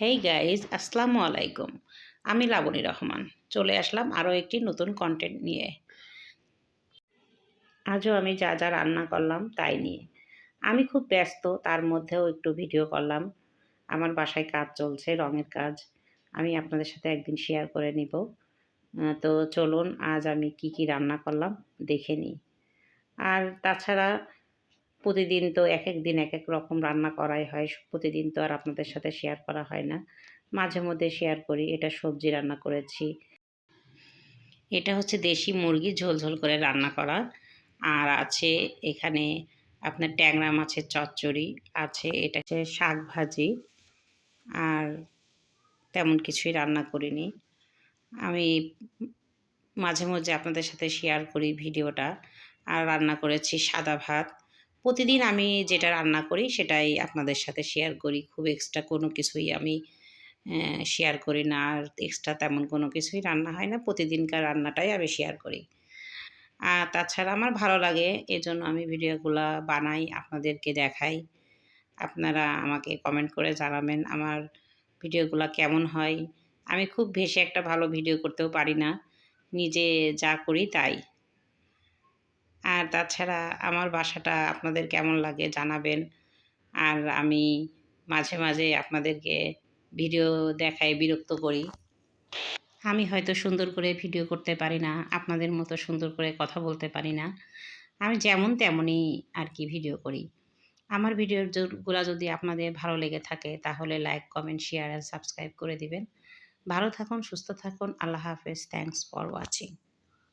Hey guys আসসালামু আলাইকুম আমি লাবণী রহমান। চলে আসলাম আরও একটি নতুন কন্টেন্ট নিয়ে। আজও আমি যা যা রান্না করলাম তাই নিয়ে। আমি খুব ব্যস্ত, তার মধ্যেও একটু ভিডিও করলাম। আমার বাসায় কাজ চলছে, রঙের কাজ। আমি আপনাদের সাথে একদিন শেয়ার করে নিব। তো চলুন, আজ আমি কি কি রান্না করলাম দেখে নিই। আর তাছাড়া প্রতিদিন তো এক এক দিন এক এক রকম রান্না করাই হয় প্রতিদিন তো আর আপনাদের সাথে শেয়ার করা হয় না। মাঝে মধ্যে শেয়ার করি, এটা সবজি রান্না করেছি। এটা হচ্ছে দেশি মুরগি, ঝোল ঝোল করে রান্না করা। আর আছে এখানে আপনার ট্যাংরা মাছের চচ্চড়ি, আছে এটা হচ্ছে শাক ভাজি। আর তেমন কিছুই রান্না করিনি। আমি মাঝে মাঝে আপনাদের সাথে শেয়ার করি ভিডিওটা। আর রান্না করেছি সাদা ভাত। প্রতিদিন আমি যেটা রান্না করি সেটাই আপনাদের সাথে শেয়ার করি। খুব এক্সট্রা কোনো কিছুই আমি শেয়ার করি না। আর এক্সট্রা তেমন কোনো কিছুই রান্না হয় না। প্রতিদিনকার রান্নাটাই আমি শেয়ার করি। আর তাছাড়া আমার ভালো লাগে, এজন্য আমি ভিডিওগুলো বানাই, আপনাদেরকে দেখাই। আপনারা আমাকে কমেন্ট করে জানাবেন আমার ভিডিওগুলো কেমন হয়। আমি খুব বেশি একটা ভালো ভিডিও করতেও পারি না। নিজে যা করি তাই। আর তাছাড়া আমার বাসাটা আপনাদের কেমন লাগে জানাবেন। আর আমি মাঝে মাঝে আপনাদেরকে ভিডিও দেখায় বিরক্ত করি। আমি হয়তো সুন্দর করে ভিডিও করতে পারি না, আপনাদের মতো সুন্দর করে কথা বলতে পারি না। আমি যেমন তেমনই আর কি ভিডিও করি। আমার ভিডিওগুলো যদি আপনাদের ভালো লেগে থাকে, তাহলে like, comment, share and subscribe করে দিবেন। ভালো থাকুন, সুস্থ থাকুন, আল্লাহ হাফেজ থ্যাংকস ফর ওয়াচিং।